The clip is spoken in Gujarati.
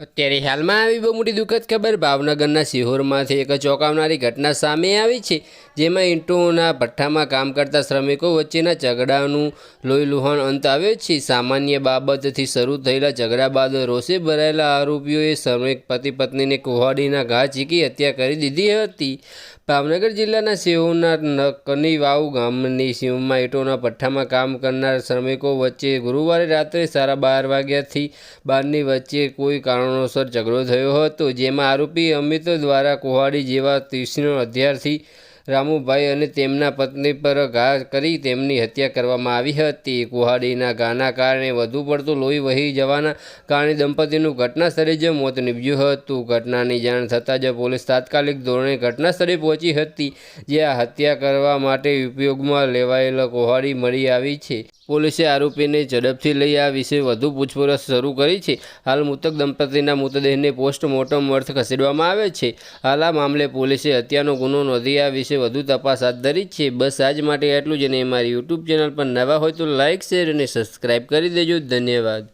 ત્યારે હાલમાં આવી બહુ મોટી દુઃખદ ખબર ભાવનગરના સિહોરમાંથી એક ચોંકાવનારી ઘટના સામે આવી છે, જેમાં ઈંટોના ભઠ્ઠામાં કામ કરતા શ્રમિકો વચ્ચેના ઝઘડાનું લોહીલુહાણ અંત આવ્યો છે. સામાન્ય બાબતથી શરૂ થયેલા ઝઘડા બાદ રોષે ભરાયેલા આરોપીઓએ શ્રમિક પતિ પત્નીને કુહાડીના ઘા ચીકી હત્યા કરી દીધી હતી. ભાવનગર જિલ્લાના સિહોરના કની વાવ ગામની સીમમાં ઈંટોના ભઠ્ઠામાં કામ કરનાર શ્રમિકો વચ્ચે ગુરુવારે રાત્રે સાડા બાર વાગ્યાથી બારની વચ્ચે કોઈ કારણોસર ઝઘડો થયો હતો, જેમાં આરોપી અમિત દ્વારા કુહાડી જેવા તીક્ષ્ણ હથિયારથી રામુભાઈ અને તેમના પત્ની પર ઘા કરી તેમની હત્યા કરવામાં આવી હતી. કુહાડીના ઘાના કારણે વધુ પડતું લોહી વહી જવાના કારણે દંપતીનું ઘટના સ્થળે જ મોત નીપજ્યું હતું. ઘટનાની જાણ થતાં જ પોલીસ તાત્કાલિક ધોરણે ઘટના સ્થળે પહોંચી હતી, જ્યાં હત્યા કરવા માટે ઉપયોગમાં લેવાયેલ કુહાડી મળી આવી છે. પોલીસે આરોપીને ઝડપથી લઈ આ વિશે વધુ પૂછપરછ શરૂ કરી છે. હાલ મૃતક દંપતીના મૃતદેહને પોસ્ટમોર્ટમ અર્થ ખસેડવામાં આવે છે. હાલ આ મામલે પોલીસે હત્યાનો ગુનો નોંધી આ વિશે વધુ તપાસ હાથ ધરી છે. બસ આજ માટે એટલું જ અને મારી યુટ્યુબ ચેનલ પર નવા હોય તો લાઇક શેર અને સબસ્ક્રાઈબ કરી દેજો. ધન્યવાદ.